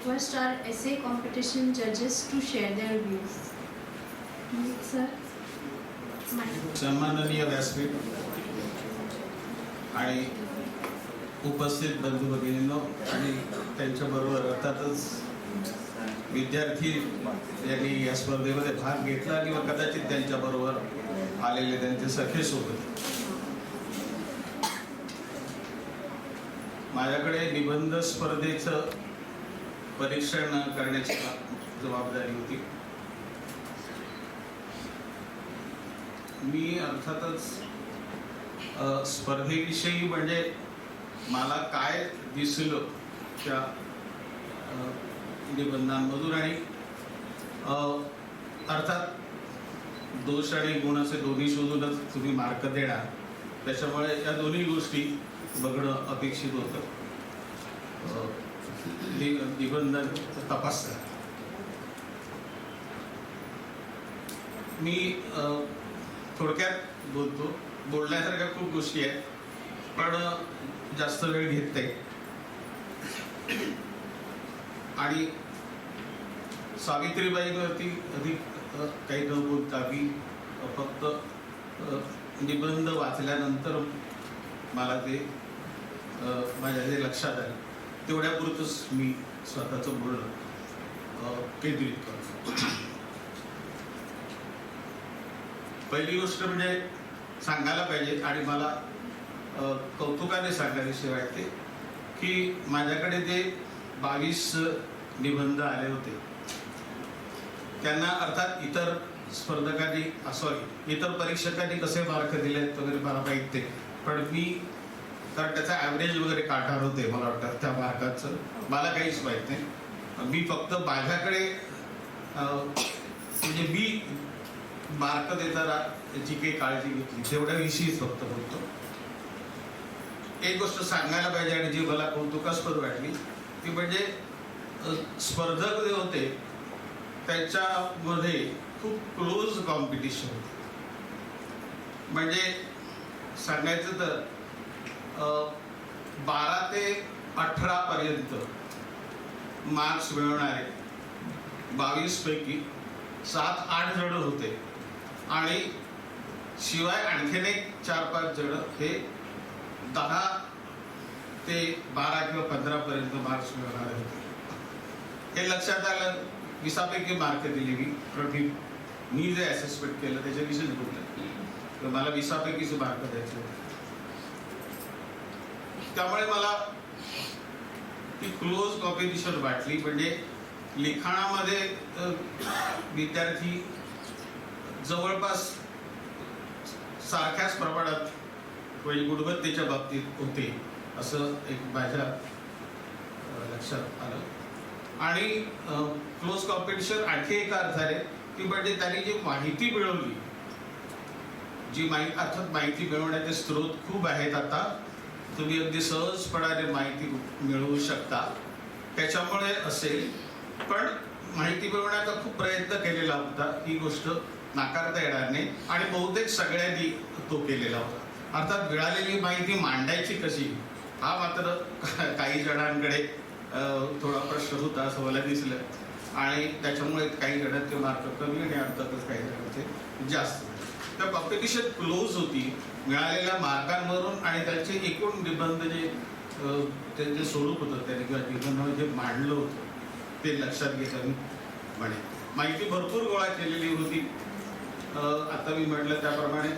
request our essay competition judges to share their views. Sir, सन्माननीय व्यासपीठ आणि उपस्थित बंधू भगिनींनो आणि त्यांच्याबरोबर अर्थातच विद्यार्थी यांनी या स्पर्धेमध्ये भाग घेतला किंवा कदाचित त्यांच्याबरोबर आलेले त्यांचे सखे सोबत. माझ्याकडे निबंध स्पर्धेचं परीक्षण करण्याची जबाबदारी होती. मी अर्थातच स्पर्धेविषयी म्हणजे मला काय दिसलं त्या निबंधांमधून आणि अर्थात दोष आणि गुण असे दोन्ही शोधूनच तुम्ही मार्क देणार. त्याच्यामुळे या दोन्ही गोष्टी बघणं अपेक्षित होतं. निबंधन नि- मी थोडक्यात बोलतो. बोलण्यासारख्या खूप गोष्टी आहेत पण जास्त वेळ घेत नाही. आणि सावित्रीबाईवरती अधिक काही न बोलता मी फक्त निबंध वाचल्यानंतर मला ते माझ्या जे लक्षात आलं. तेवढ्यापुरतच मी स्वतःचं बोलणं केंद्रित करतो. पहिली गोष्ट म्हणजे सांगायला पाहिजे आणि मला कौतुकाने सांगायची वाटते की माझ्याकडे जे बावीस निबंध आले होते त्यांना अर्थात इतर स्पर्धकांनी सॉरी इतर परीक्षकांनी कसे मार्क आहेत वगैरे मला माहीत ते पण मी कारण त्याचा ॲव्हरेज वगैरे काढणार होते मला वाटतं त्या मार्काचं मला काहीच माहीत नाही. मी फक्त माझ्याकडे म्हणजे मी मार्क देताना त्याची काही काळजी घेतली तेवढ्याविषयीच फक्त बोलतो. एक गोष्ट सांगायला पाहिजे आणि जी मला कौतुकास्पद वाटली ती म्हणजे स्पर्धक जे होते त्याच्यामध्ये खूप क्लोज कॉम्पिटिशन होते. म्हणजे सांगायचं तर बारा ते अठरा पर्यंत मार्क्स मिळवणारे बावीस पैकी सात आठ जण होते. आणि शिवाय आणखीन एक चार पाच जण हे दहा ते बारा किंवा पंधरा पर्यंत मार्क्स मिळवणारे होते. हे लक्षात आलं विसापैकी मार्क दिले मी पण मी जे असेसमेंट केलं त्याच्याविषयीच बोललं. तर मला विसापैकीच मार्क द्यायचे होते. त्यामुळे मला ती क्लोज कॉम्पिटिशन वाटली. म्हणजे लिखाणामध्ये विद्यार्थी जवळपास सारख्याच प्रमाणात म्हणजे गुणवत्तेच्या बाबतीत होते असं एक माझ्या लक्षात आलं. आणि क्लोज कॉम्पिटिशन आणखी एका अर्थाने ती म्हणजे त्यांनी जी माहिती मिळवली जी माहिती अर्थात माहिती मिळवण्याचे स्रोत खूप आहेत आता तुम्ही अगदी सहजपणाने माहिती मिळवू शकता. त्याच्यामुळे असेल. पण माहिती मिळवण्याचा खूप प्रयत्न केलेला होता. ही गोष्ट नाकारता येणार नाही. आणि बहुतेक सगळ्यांनी तो केलेला होता. अर्थात मिळालेली माहिती मांडायची कशी? हा मात्र काही जणांकडे थोडा प्रश्न होता असं मला दिसलं. आणि त्याच्यामुळे काही जणांचे मार्क कमी आणि अर्थातच काही जणांचे जास्त. तर कॉम्पिटिशन क्लोज होती. मिळालेल्या मार्कांवरून आणि त्याचे एकूण निबंध जे त्यांचे स्वरूप होतं त्याने किंवा निबंध जे मांडलं होतं ते लक्षात घेता मी म्हणे. माहिती भरपूर गोळा केलेली होती. आता मी म्हटलं त्याप्रमाणे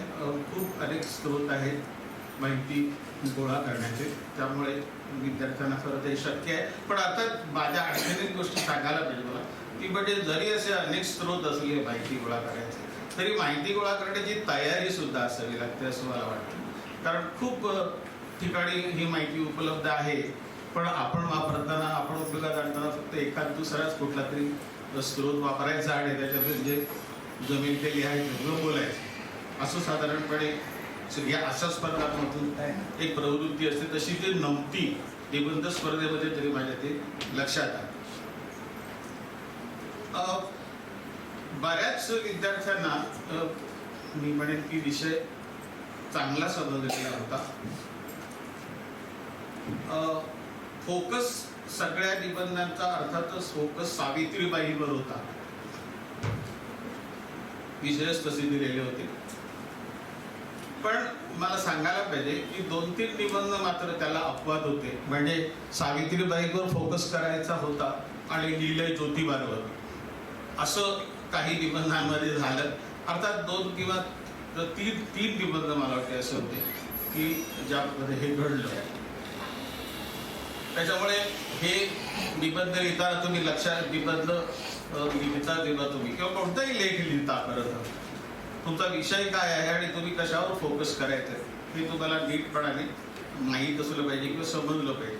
खूप अनेक स्रोत आहेत माहिती गोळा करण्याचे. त्यामुळे विद्यार्थ्यांना खरं ते शक्य आहे. पण आता माझ्या अडचणीत गोष्टी सांगायला पाहिजे मला की म्हणजे जरी असे अनेक स्रोत असले माहिती गोळा करायचे तरी माहिती गोळा करण्याची तयारी सुद्धा असावी लागते असं मला वाटतं. कारण खूप ठिकाणी ही माहिती उपलब्ध आहे. पण आपण वापरताना आपण उपयोगात आणताना फक्त एखाद दुसराच कुठला तरी स्रोत वापरायचा आणि त्याच्यातून जे जमीन ते लिहायचं किंवा बोलायचं. असं साधारणपणे या अशा स्पर्धांमधून एक प्रवृत्ती असते. तशी ती नव्हती. निबंध स्पर्धेमध्ये तरी माझ्या ते लक्षात आलं. बऱ्याच विद्यार्थ्यांना मी म्हणेन की विषय चांगला समजलेला होता. फोकस सगळ्या निबंधांचा अर्थातच फोकस सावित्रीबाईवर होता. विषयच तसे दिलेले होते. पण मला सांगायला पाहिजे की दोन तीन निबंध मात्र त्याला अपवाद होते. म्हणजे सावित्रीबाईवर फोकस करायचा होता आणि लिहिलंय ज्योतिबावर असं काही निबंधांमध्ये झालं. अर्थात दोन किंवा तीन तीन निबंध मला वाटते असे होते की ज्यामध्ये हे घडलं. त्याच्यामुळे हे निबंध लिहिताना तुम्ही लक्षात निबंध लिहिता जेव्हा तुम्ही. किंवा कोणताही लेख लिहिता परत तुमचा विषय काय आहे आणि तुम्ही कशावर फोकस करायचं आहे हे तुम्हाला नीटपणाने माहीत असलं पाहिजे किंवा समजलं पाहिजे.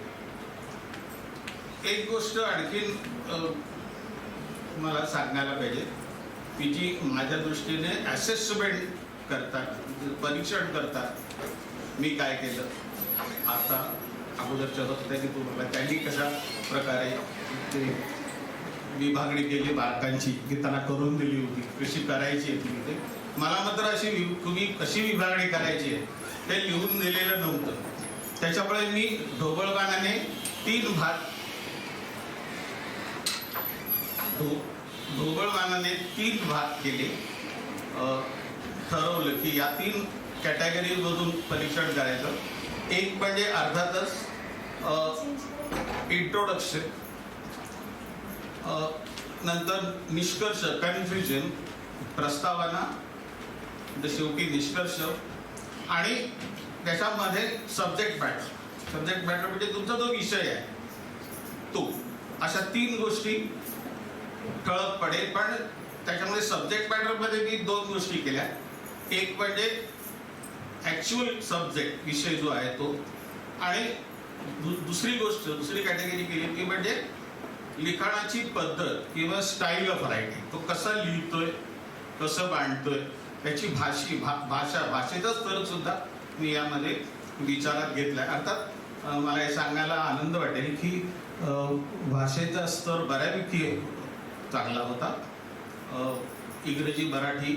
एक गोष्ट आणखीन मला सांगायला पाहिजे. की जी माझ्या दृष्टीने ॲसेसमेंट करतात परीक्षण करतात. मी काय केलं? आता अगोदरच्या वक्त्यांनी तुम्हाला त्यांनी कशा प्रकारे ते विभागणी केली बालकांची की त्यांना करून दिली होती कशी करायची आहे तुम्ही ते. मला मात्र अशी तुम्ही कशी विभागणी करायची आहे ते लिहून दिलेलं नव्हतं. त्याच्यामुळे मी ढोबळबाणाने तीन भाग ढोबळमानाने तीन भाग केले. ठरवलं की या तीन कॅटेगरीमधून परीक्षण करायचं. एक म्हणजे अर्थातच इंट्रोडक्शन नंतर निष्कर्ष कन्फ्युजन प्रस्तावना शेवटी निष्कर्ष आणि त्याच्यामध्ये सब्जेक्ट मॅटर सब्जेक्ट मॅटर म्हणजे तुमचा जो विषय आहे तो. अशा तीन गोष्टी ठळक पडेल पण त्याच्यामध्ये सब्जेक्ट मॅटरमध्ये मी दोन गोष्टी केल्या. एक म्हणजे ॲक्च्युअल सब्जेक्ट विषय जो आहे तो. आणि दु- दुसरी गोष्ट दुसरी कॅटेगरी केली ती म्हणजे लिखाणाची पद्धत किंवा स्टाईल ऑफ रायटिंग तो कसा लिहितोय कसं मांडतोय त्याची भाषी भा भाषा भाषेचा स्तर सुद्धा मी यामध्ये विचारात घेतलाय. अर्थात मला हे सांगायला आनंद वाटेल की भाषेचा स्तर बऱ्यापैकी चांगला होता. इंग्रजी मराठी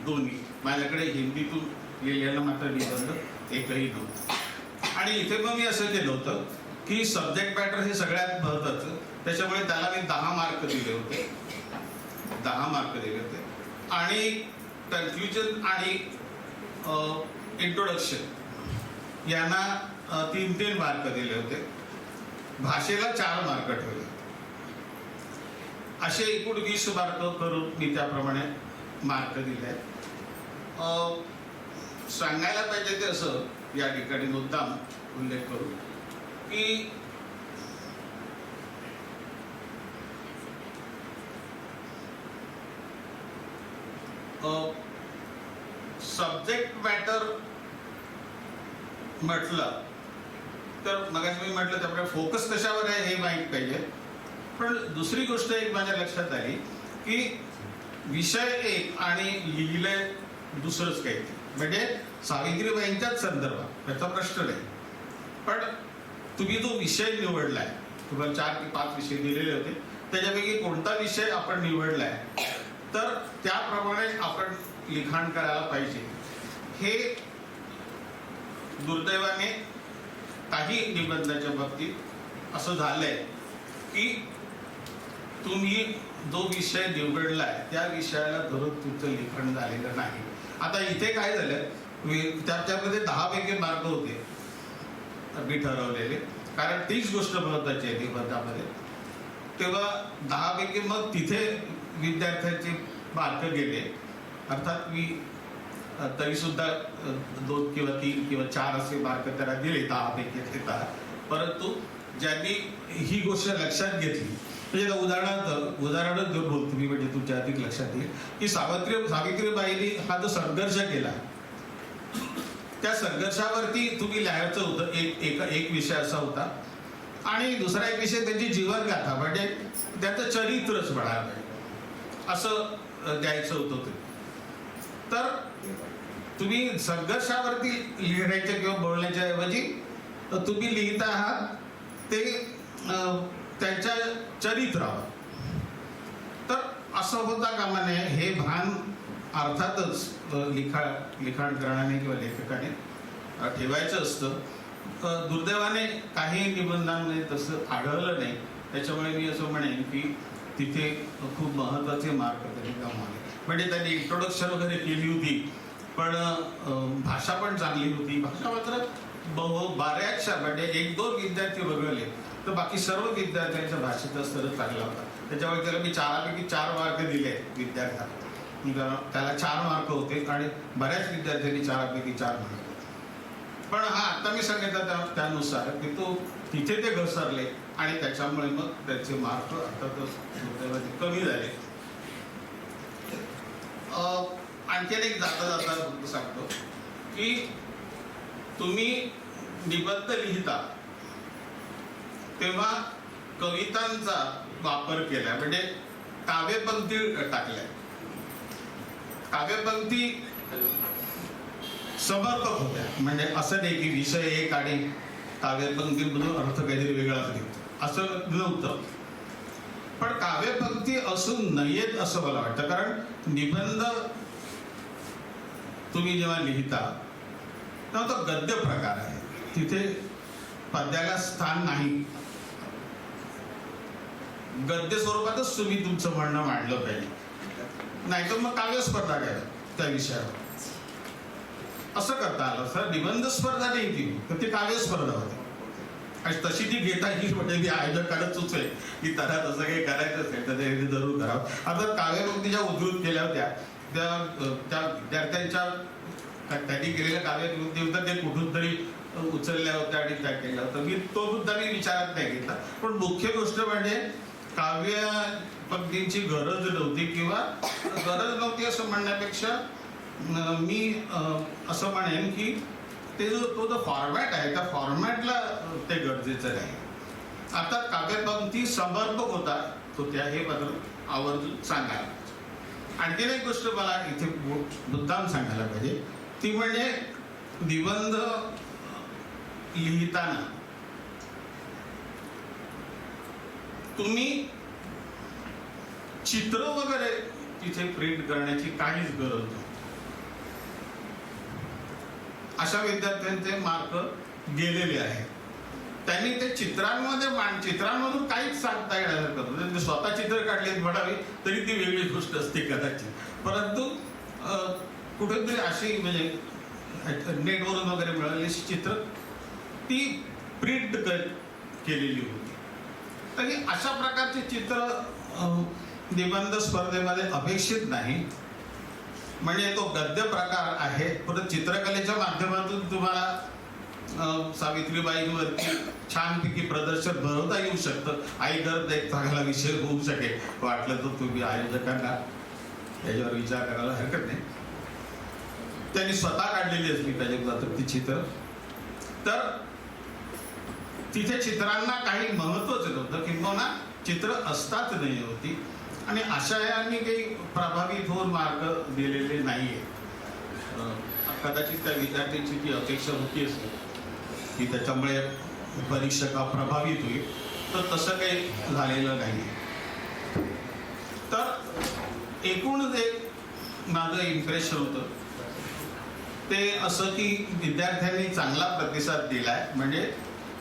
दोन्ही. माझ्याकडे हिंदीतून लिहिलेला मात्र निबंध एकही नव्हतं. आणि इथे मग मी असं केलं होतं की सब्जेक्ट मॅटर हे सगळ्यात महत्वाचं त्याच्यामुळे त्याला मी दहा मार्क दिले होते. दहा मार्क दिले होते. आणि कन्फ्युजन आणि इंट्रोडक्शन यांना तीन तीन मार्क दिले होते. भाषेला चार मार्क ठेवले. असे एकूण वीस मार्क करून मी त्याप्रमाणे मार्क दिले. आहेत सांगायला पाहिजे ते असं या ठिकाणी मुद्दाम उल्लेख करू की सब्जेक्ट मॅटर म्हटलं तर मग मी म्हटलं त्याप्रमाणे फोकस कशावर आहे हे माहीत पाहिजे. पण दुसरी गोष्ट एक माझ्या लक्षात आली की विषय एक आणि लिहिलंय दुसरंच काही म्हणजे सावित्रीबाईंच्याच संदर्भात त्याचा प्रश्न नाही. पण तुम्ही जो विषय निवडलाय तुम्हाला चार की पाच विषय दिलेले होते त्याच्यापैकी कोणता विषय आपण निवडलाय तर त्याप्रमाणे आपण लिखाण करायला पाहिजे. हे दुर्दैवाने काही निबंधाच्या बाबतीत असं झालंय की तुम्ही जो विषय निवडलाय त्या विषयाला धरून तुमचं लिखाण झालेलं नाही. आता इथे काय झालं? त्याच्यामध्ये दहा पैकी मार्क होते. मी ठरवलेले. कारण तीच गोष्ट महत्वाची आहे निबंधामध्ये. तेव्हा दहा पैकी मग तिथे विद्यार्थ्यांचे मार्क गेले. अर्थात मी तरीसुद्धा तरी सुद्धा दोन किंवा तीन किंवा चार असे मार्क त्याला दिले दहा पैकी दहा परंतु ज्यांनी ही गोष्ट लक्षात घेतली म्हणजे उदाहरणार्थ उदाहरण देऊन बोलतो मी म्हणजे तुमच्या अधिक लक्षात येईल की सावित्री सावित्रीबाईंनी हा जो संघर्ष केला त्या संघर्षावरती तुम्ही लिहायचं होतं एक एक एक विषय असा होता. आणि दुसरा एक विषय त्यांची जीवनगाथा म्हणजे त्याचं चरित्रच म्हणायला पाहिजे असं द्यायचं होतं ते. तर तुम्ही संघर्षावरती लिहिण्याच्या किंवा बोलण्याच्या ऐवजी तुम्ही लिहिता आहात ते त्यांच्या चरित्रावर तर असं होता कामा नये हे भान अर्थातच लिखा लिखाण करण्याने किंवा लेखकाने ठेवायचं असतं. दुर्दैवाने काही निबंधांमध्ये तसं आढळलं नाही. त्याच्यामुळे मी असं म्हणेन की तिथे खूप महत्त्वाचे मार्क त्यांनी कमावले म्हणजे त्यांनी इंट्रोडक्शन वगैरे केली होती. पण भाषा पण चांगली होती. भाषा मात्र बऱ्याचशा म्हणजे एक दोन विद्यार्थी वगळले तर बाकी सर्व विद्यार्थ्यांच्या भाषेचा स्तर लागला होता. त्याच्यामुळे त्याला मी चारापैकी चार मार्क दिले विद्यार्थ्याला त्याला चार मार्क होते आणि बऱ्याच विद्यार्थ्यांनी चारापैकी चार मार्क पण हा आता मी सांगितलं त्या त्यानुसार की तो तिथे ते घसरले आणि त्याच्यामुळे मग त्याचे मार्क आता तर कमी झाले. अं, आणखीन एक जाता जाता सांगतो की तुम्ही निबंध लिहिता तेव्हा कवितांचा वापर केला म्हणजे काव्यपंक्ती टाकल्या काव्यपंक्ती समर्पक होत्या. म्हणजे असं नाही की विषय एक आणि काव्यपंक्तीमधून अर्थ काहीतरी वेगळाच घेतो असं नव्हतं. पण काव्यपंक्ती असून नयेत असं मला वाटतं. कारण निबंध तुम्ही जेव्हा लिहिता तेव्हा तो गद्य प्रकार आहे. तिथे पद्याला स्थान नाही. गद्य स्वरूपातच तुम्ही तुमचं म्हणणं मांडलं पाहिजे. नाहीतर मग काव्य स्पर्धा घ्या त्या विषयावर. असं करता आलं सर निबंध स्पर्धा नाही ती. तर ती काव्य स्पर्धा होती. आणि तशी ती घेता येईल म्हणजे ती आयोजकाला सुचवेल की त्यांना तसं काही करायचं असेल तर ते जरूर करावं. आता काव्यपंक्ती ज्या उद्धृत केल्या होत्या. त्या त्या विद्यार्थ्यांच्या त्यांनी केलेल्या काव्यकृती होता ते कुठून तरी उचलल्या होत्या आणि त्या केल्या होत्या. मी तो सुद्धा मी विचारात नाही घेतला. पण मुख्य गोष्ट म्हणजे काव्य पंक्तींची गरज नव्हती किंवा गरज नव्हती असं म्हणण्यापेक्षा मी असं म्हणेन की ते जो तो जो फॉर्मॅट आहे त्या फॉर्मॅटला ते गरजेचं नाही. आता काव्यपंक्ती समर्पक होता तो त्या हे मात्र आवर्जून सांगायला. आणखीन एक गोष्ट मला इथे मुद्दाम सांगायला पाहिजे. ती म्हणजे निबंध लिहिताना. तुम्ही चित्र वगैरे तिथे प्रिंट करण्याची काहीच गरज नाही. अशा विद्यार्थ्यांचे मार्क गेलेले आहेत. त्यांनी ते चित्रांमध्ये मांड चित्रांमधून काहीच सांगता येण्यासारखं त्यांनी स्वतः चित्र काढले म्हणावी तरी ती वेगळी गोष्ट असते कदाचित. परंतु अं, कुठेतरी अशी म्हणजे नेटवरून वगैरे मिळालेली चित्र ती प्रिंट केलेली होती. तर अशा प्रकारचे चित्र निबंध स्पर्धेमध्ये अपेक्षित नाही. म्हणजे तो गद्य प्रकार आहे. परत चित्रकलेच्या माध्यमातून तुम्हाला सावित्रीबाईंवरती छानपैकी प्रदर्शन भरवता येऊ शकतं. आई दर एक चांगला विषय होऊ शकेल. वाटलं तर तुम्ही आयोजकांना याच्यावर विचार करायला हरकत नाही. त्यांनी स्वतः काढलेली असली पाहिजे मात्र ती चित्र. तर तिथे चित्रांना काही महत्वच नव्हतं किंबहुना चित्र असतात नाही होती. आणि अशा यांनी काही प्रभावी थोर मार्ग दिलेले नाहीये. अं, कदाचित त्या विद्यार्थ्यांची ती अपेक्षा होती असते की त्याच्यामुळे परीक्षका प्रभावित होईल तर तसं काही झालेलं नाही तर एकूण जे माझं इम्प्रेशन होतं ते असं की विद्यार्थ्यांनी चांगला प्रतिसाद दिलाय म्हणजे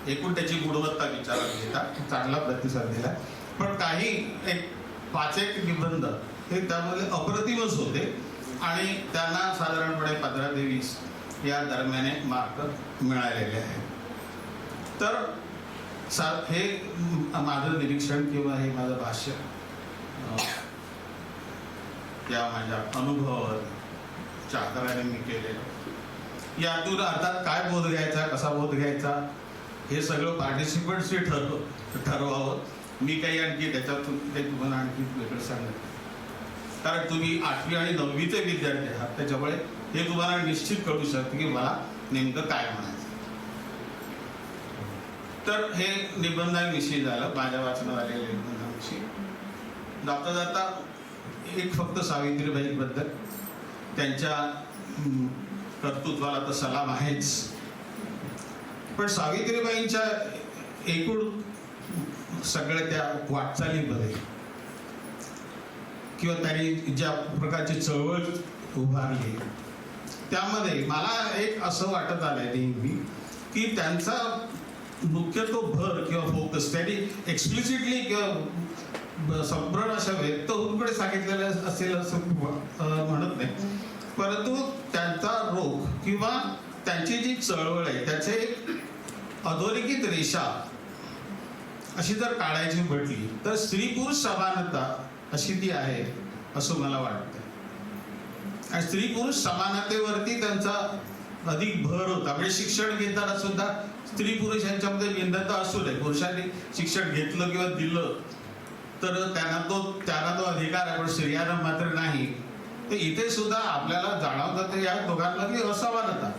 एकूण त्याची गुणवत्ता विचारात घेता चांगला प्रतिसाद दिलाय. पण काही एक पाच एक निबंध हे त्यामध्ये अप्रतिमच होते. आणि त्यांना साधारणपणे पंधरा ते वीस या दरम्याने मार्क मिळालेले आहेत. तर सा हे माझं निरीक्षण किंवा हे माझं भाष्य या माझ्या अनुभवावर आधाराने मी केलेलं. यातून अर्थात काय बोध घ्यायचा कसा बोध घ्यायचा हे सगळं पार्टिसिपंट्सनी ठरव ठरवावं. मी काही आणखी त्याच्यातून काही तुम्हाला आणखी वेगळं सांगत कारण तुम्ही आठवी आणि नववीचे विद्यार्थी आहात त्याच्यामुळे हे तुम्हाला निश्चित कळू शकते की मला नेमकं काय म्हणायचं. तर हे निबंधांविषयी झालं माझ्या वाचनात आलेल्या निबंधांविषयी. जाता जाता एक फक्त सावित्रीबाईंबद्दल. त्यांच्या कर्तृत्वाला तर सलाम आहेच. पण सावित्रीबाईंच्या एकूण सगळ्या त्या वाटचालीमध्ये किंवा त्यांनी ज्या प्रकारची चळवळ उभारली त्यामध्ये मला एक असं वाटत आलंय नेहमी की त्यांचा मुख्य तो भर किंवा फोकस त्यांनी एक्सप्लिसिटली किंवा संपूर्ण अशा व्यक्त होऊनकडे सांगितलेलं असेल असं म्हणत नाही. परंतु त्यांचा रोग किंवा त्यांची जी चळवळ आहे त्याचे एक अधोरेखित रेषा अशी जर काढायची म्हटली तर स्त्री पुरुष समानता अशी ती आहे असं मला वाटतं आणि स्त्री पुरुष समानतेवरती त्यांचा अधिक भर होता. म्हणजे शिक्षण घेताना सुद्धा स्त्री पुरुष यांच्यामध्ये भिन्नता असू नये पुरुषांनी शिक्षण घेतलं किंवा दिलं तर त्यांना तो त्यांना तो अधिकार आहे पण स्त्रियांना मात्र नाही. तर इथे सुद्धा आपल्याला जाणवतं ते या दोघांना की असमानता.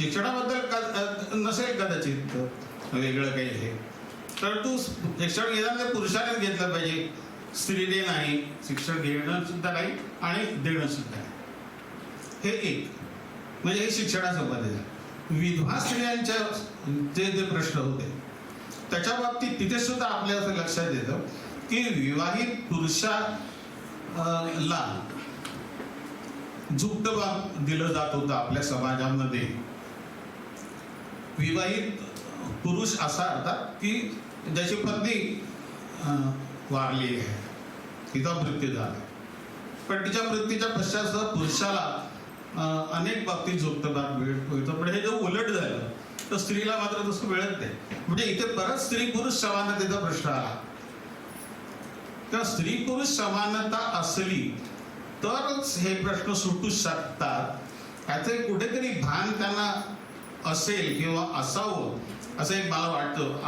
शिक्षणाबद्दल क- नसेल कदाचित वेगळं काही हे. तर तू शिक्षण घेताना ते पुरुषानेच घेतलं पाहिजे. स्त्रीने नाही शिक्षण घेणं सुद्धा नाही आणि देणं सुद्धा नाही. हे एक. म्हणजे हे शिक्षणासंबंधित आहे. विधवा स्त्रियांच्या जे जे प्रश्न होते त्याच्या बाबतीत तिथे सुद्धा आपल्या असं लक्षात येतं. की विवाहित पुरुषाला ला बाब दिलं जात होतं आपल्या समाजामध्ये. विवाहित पुरुष असा अर्थात की ज्याची पत्नी अं, वारली आहे. तिचा मृत्यू झाला. पण तिच्या मृत्यूच्या पश्चात सुद्धा पुरुषाला अनेक बाबतीत झोपतबाद मिळतो. पण हे जर उलट झालं तर स्त्रीला मात्र तसं मिळत नाही. म्हणजे इथे परत स्त्री पुरुष समानतेचा प्रश्न आला. तर स्त्री पुरुष समानता असली तरच हे प्रश्न सुटू शकतात. याचं कुठेतरी भान त्यांना असेल किंवा असावं असं एक मला वाटतं.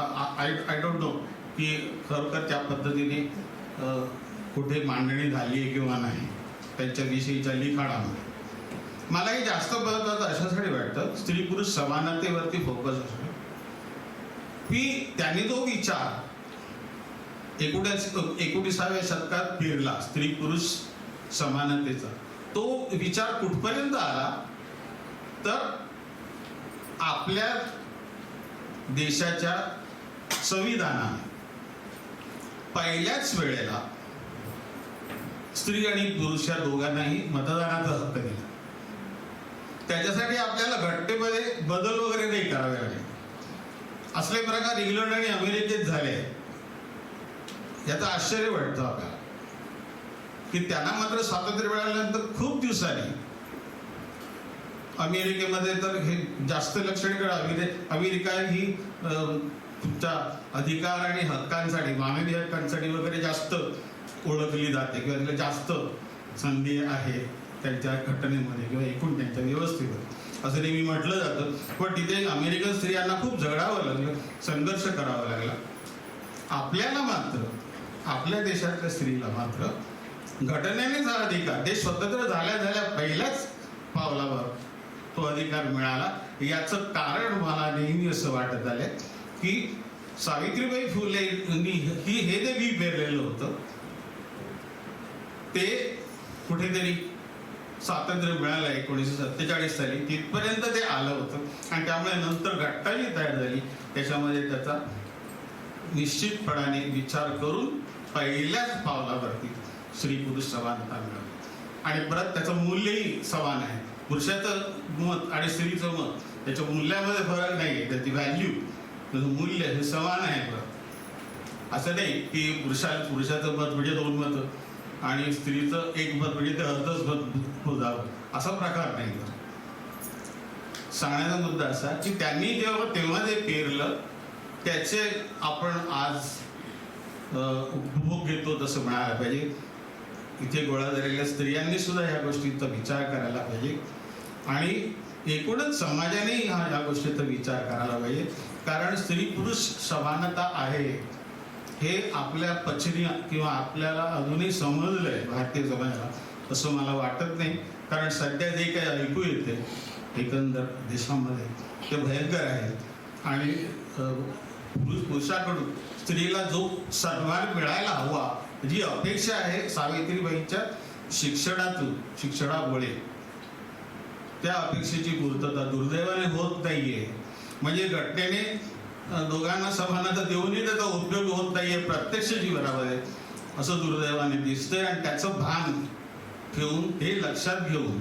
आय डोंट नो की खरोखर त्या पद्धतीने कुठे मांडणी झाली आहे किंवा नाही. त्यांच्याविषयीच्या लिखाणामध्ये. मलाही जास्त महत्वाचं अशासाठी वाटतं स्त्री पुरुष समानतेवरती फोकस असतो. की त्यांनी जो विचार एकोणीस एकोणीसाव्या शतकात फिरला स्त्री पुरुष समानतेचा. तो विचार कुठपर्यंत आला? तर आपल्या देशाच्या संविधानाने. पहिल्याच वेळेला स्त्री आणि पुरुष या दोघांनाही मतदानाचा हक्क दिला. त्याच्यासाठी आपल्याला घटनेमध्ये बदल वगैरे नाही करावे लागले. असले प्रकार इंग्लंड आणि अमेरिकेत झाले. याचं आश्चर्य वाटतं आपल्याला की? त्यांना मात्र स्वातंत्र्य मिळाल्यानंतर खूप दिवसांनी अमेरिकेमध्ये तर हे जास्त लक्षणीय अमेरि अमेरिका ही तुमच्या अधिकार आणि हक्कांसाठी मानवी हक्कांसाठी वगैरे जास्त ओळखली जाते किंवा तिला जास्त संधी आहे त्यांच्या घटनेमध्ये किंवा एकूण त्यांच्या व्यवस्थेमध्ये. असं नेहमी म्हटलं जातं. पण तिथे अमेरिकन स्त्रियांना खूप झगडावं लागलं संघर्ष करावा लागला. आपल्याला मात्र आपल्या देशातल्या स्त्रीला मात्र घटनेनेच हा अधिकार देश स्वतंत्र झाल्या झाल्या पहिल्याच पावलावर तो अधिकार मिळाला. याचं कारण मला नेहमी असं वाटत आलं की सावित्रीबाई फुले ही हे जे बी पेरलेलं होतं ते कुठेतरी स्वातंत्र्य मिळालं एकोणीसशे सत्तेचाळीस साली. तिथपर्यंत ते आलं होतं. आणि त्यामुळे नंतर घट्टाजी तयार झाली. त्याच्यामध्ये त्याचा निश्चितपणाने विचार करून पहिल्याच पावलावरती स्त्री पुरुष समानता मिळाली आणि परत त्याचं मूल्यही समान आहे. पुरुषाचं मत आणि स्त्रीचं मत त्याच्या मूल्यामध्ये फरक नाही आहे त्याची व्हॅल्यू त्याचं मूल्य हे समान आहे परत असं नाही की पुरुषा पुरुषाचं मत म्हणजे दोन मत आणि स्त्रीचं एक मत म्हणजे ते अर्धच मत होजावं असा प्रकार नाही. सांगण्याचा मुद्दा असा की त्यांनी जेव्हा तेव्हा जे पेरलं त्याचे आपण आज उपभोग घेतो तसं म्हणायला पाहिजे. इथे गोळा झालेल्या स्त्रियांनी सुद्धा ह्या गोष्टींचा विचार करायला पाहिजे. आणि एकूणच समाजाने ह्या ह्या गोष्टीचा विचार करायला पाहिजे. कारण स्त्री पुरुष समानता आहे हे आपल्या पचनी किंवा आपल्याला अजूनही समजलं आहे भारतीय समाजाला. असं मला वाटत नाही. कारण सध्या जे काही ऐकू येते एकंदर देशामध्ये ते भयंकर आहेत आणि पुरुष पुरुषाकडून स्त्रीला जो सन्मान मिळायला हवा जी अपेक्षा आहे सावित्रीबाईंच्या शिक्षणातून शिक्षणामुळे. त्या अपेक्षेची पूर्तता दुर्दैवाने होत नाहीये. म्हणजे घटनेने दोघांना समानता देऊनही त्याचा उपयोग होत नाहीये प्रत्यक्ष जीवनामध्ये. असं दुर्दैवाने दिसतंय आणि त्याचं भान ठेवून हे लक्षात घेऊन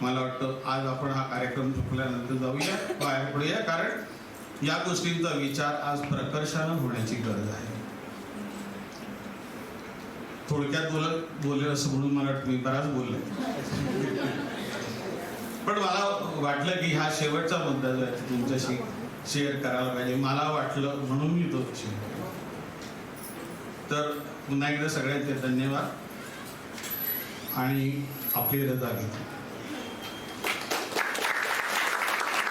मला वाटतं आज आपण हा कार्यक्रम चुकल्यानंतर जाऊया बाहेर पडूया. कारण या गोष्टींचा विचार आज प्रकर्षानं होण्याची गरज आहे. थोडक्यात बोलत बोलले असं म्हणून मला मी बराच बोलले. पण मला वाटलं की हा शेवटचा मुद्दा जो आहे तुमच्याशी शेअर करायला पाहिजे मला वाटलं म्हणून मी तो शेअर तर पुन्हा एकदा सगळ्यांचे धन्यवाद. आणि आपली रजा घेतली.